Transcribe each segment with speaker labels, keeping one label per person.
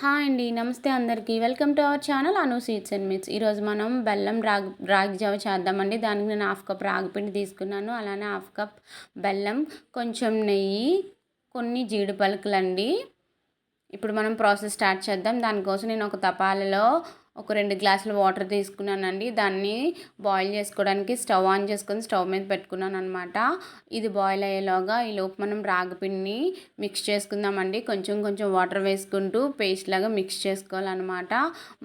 Speaker 1: Hi అండి నమస్తే అందరికీ. Welcome to our channel Anu sweets and మిట్స్ ఈరోజు మనం బెల్లం రాగి రాగి జావ చేద్దామండి. దానికి నేను హాఫ్ కప్ రాగిపిండి తీసుకున్నాను. అలానే హాఫ్ కప్ బెల్లం కొంచెం నెయ్యి కొన్ని జీడి పలుకులండి ఇప్పుడు మనం ప్రాసెస్ స్టార్ట్ చేద్దాం. దానికోసం నేను ఒక తపాలలో ఒక రెండు గ్లాసులు వాటర్ తీసుకున్నానండి. దాన్ని బాయిల్ చేసుకోవడానికి స్టవ్ ఆన్ చేసుకొని స్టవ్ మీద పెట్టుకున్నాను అనమాట ఇది బాయిల్ అయ్యేలాగా ఈ లోపు మనం రాగిపిండిని మిక్స్ చేసుకుందామండి. కొంచెం కొంచెం వాటర్ వేసుకుంటూ పేస్ట్ లాగా మిక్స్ చేసుకోవాలన్నమాట.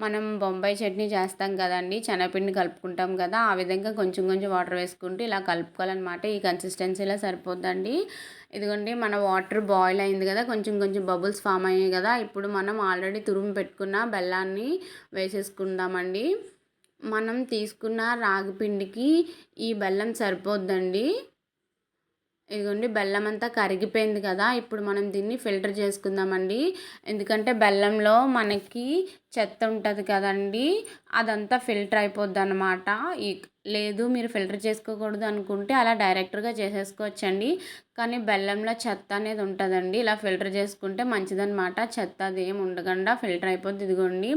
Speaker 1: మనం బొంబాయి చట్నీ చేస్తాం కదండి శనగపిండి కలుపుకుంటాం కదా ఆ విధంగా కొంచెం కొంచెం వాటర్ వేసుకుంటూ ఇలా కలుపుకోవాలన్నమాట. ఈ కన్సిస్టెన్సీలో సరిపోద్దండి. ఇదిగోండి మన వాటర్ బాయిల్ అయింది కదా కొంచెం కొంచెం బబుల్స్ ఫామ్ అయ్యాయి కదా ఇప్పుడు మనం ఆల్రెడీ తురుము పెట్టుకున్న బెల్లాన్ని వేసేసుకుందామండి. మనం తీసుకున్న రాగి పిండికి ఈ బెల్లం సరిపోద్దండి. ఇదిగోండి బెల్లం అంతా కరిగిపోయింది కదా ఇప్పుడు మనం దీన్ని ఫిల్టర్ చేసుకుందామండి. ఎందుకంటే బెల్లంలో మనకి చెత్త ఉంటుంది కదండి అదంతా ఫిల్టర్ అయిపోద్ది అనమాట లేదు మీరు ఫిల్టర్ చేసుకోకూడదు అనుకుంటే అలా డైరెక్ట్గా చేసేసుకోవచ్చండి. కానీ బెల్లంలో చెత్త అనేది ఉంటుందండి. ఇలా ఫిల్టర్ చేసుకుంటే మంచిదనమాట చెత్త అది ఏమి ఉండకుండా ఫిల్టర్ అయిపోద్ది. ఇదిగోండి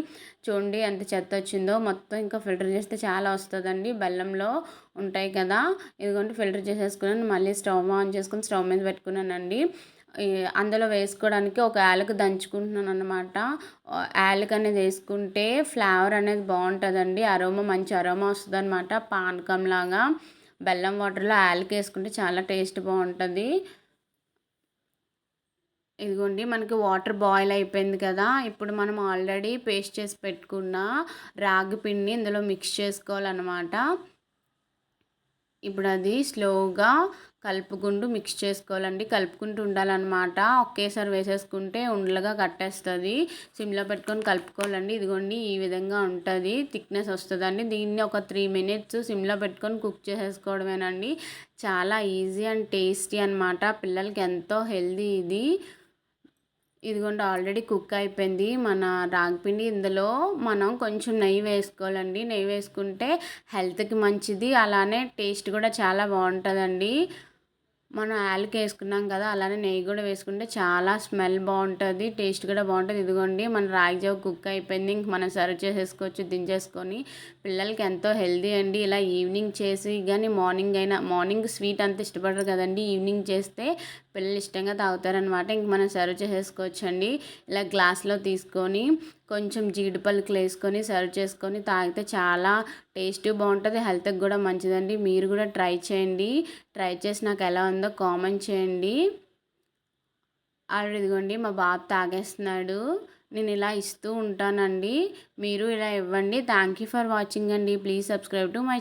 Speaker 1: చూడండి ఎంత చెత్త వచ్చిందో. మొత్తం ఇంకా ఫిల్టర్ చేస్తే చాలా వస్తుందండి. బెల్లంలో ఉంటాయి కదా. ఇదిగోండి ఫిల్టర్ చేసేసుకున్నాను. మళ్ళీ స్టవ్ ఆన్ చేసుకుని స్టవ్ మీద పెట్టుకున్నానండి. అందులో వేసుకోవడానికి ఒక యాలక దంచుకుంటున్నాను అనమాట యాలక అనేది వేసుకుంటే ఫ్లేవర్ అనేది బాగుంటుందండి. అరోమా మంచి అరోమా వస్తుంది అనమాట పానకంలాగా బెల్లం వాటర్లో యాలక్ వేసుకుంటే చాలా టేస్ట్ బాగుంటుంది. ఇదిగోండి మనకి వాటర్ బాయిల్ అయిపోయింది కదా. ఇప్పుడు మనం ఆల్రెడీ పేస్ట్ చేసి పెట్టుకున్న రాగి పిండి ఇందులో మిక్స్ చేసుకోవాలన్నమాట. ఇప్పుడు అది స్లోగా కలుపుకుంటూ మిక్స్ చేసుకోవాలండి. కలుపుకుంటూ ఉండాలన్నమాట. ఒకేసారి వేసేసుకుంటే ఉండలుగా కట్టేస్తుంది. సిమ్లో పెట్టుకొని కలుపుకోవాలండి. ఇదిగోండి ఈ విధంగా ఉంటుంది. థిక్నెస్ వస్తుందండి. దీన్ని ఒక త్రీ మినిట్స్ సిమ్లో పెట్టుకొని కుక్ చేసేసుకోవడమేనండి. చాలా ఈజీ అండ్ టేస్టీ అనమాట పిల్లలకి ఎంతో హెల్దీ ఇది. ఇదిగోండి ఆల్రెడీ కుక్ అయిపోయింది. మన రాగిపిండి ఇందులో మనం కొంచెం నెయ్యి వేసుకోవాలండి. నెయ్యి వేసుకుంటే హెల్త్కి మంచిది. అలానే టేస్ట్ కూడా చాలా బాగుంటుందండి. మనం యాలకి వేసుకున్నాం కదా అలానే నెయ్యి కూడా వేసుకుంటే చాలా స్మెల్ బాగుంటుంది టేస్ట్ కూడా బాగుంటుంది. ఇదిగోండి మన రాగి జావ కుక్ అయిపోయింది. ఇంక మనం సర్వ్ చేసేసుకోవచ్చు దించేసుకొని. పిల్లలకి ఎంతో హెల్దీ అండి. ఇలా ఈవినింగ్ చేసి కానీ మార్నింగ్ అయినా మార్నింగ్ స్వీట్ అంత ఇష్టపడరు కదండి. ఈవినింగ్ చేస్తే పిల్లలు ఇష్టంగా తాగుతారనమాట. ఇంక మనం సర్వ్ చేసేసుకోవచ్చండి. ఇలా గ్లాస్లో తీసుకొని కొంచెం జీడి వేసుకొని సర్వ్ చేసుకొని తాగితే చాలా టేస్ట్ బాగుంటుంది. హెల్త్కి కూడా మంచిదండి. మీరు కూడా ట్రై చేయండి. ట్రై చేసి నాకు ఎలా ఉందో కామెంట్ చేయండి. ఇదిగోండి మా బాబు తాగేస్తున్నాడు. నేను ఇలా ఇస్తూ ఉంటానండి. మీరు ఇలా ఇవ్వండి. థ్యాంక్ యూ ఫర్ వాచింగ్ అండి. Please subscribe to my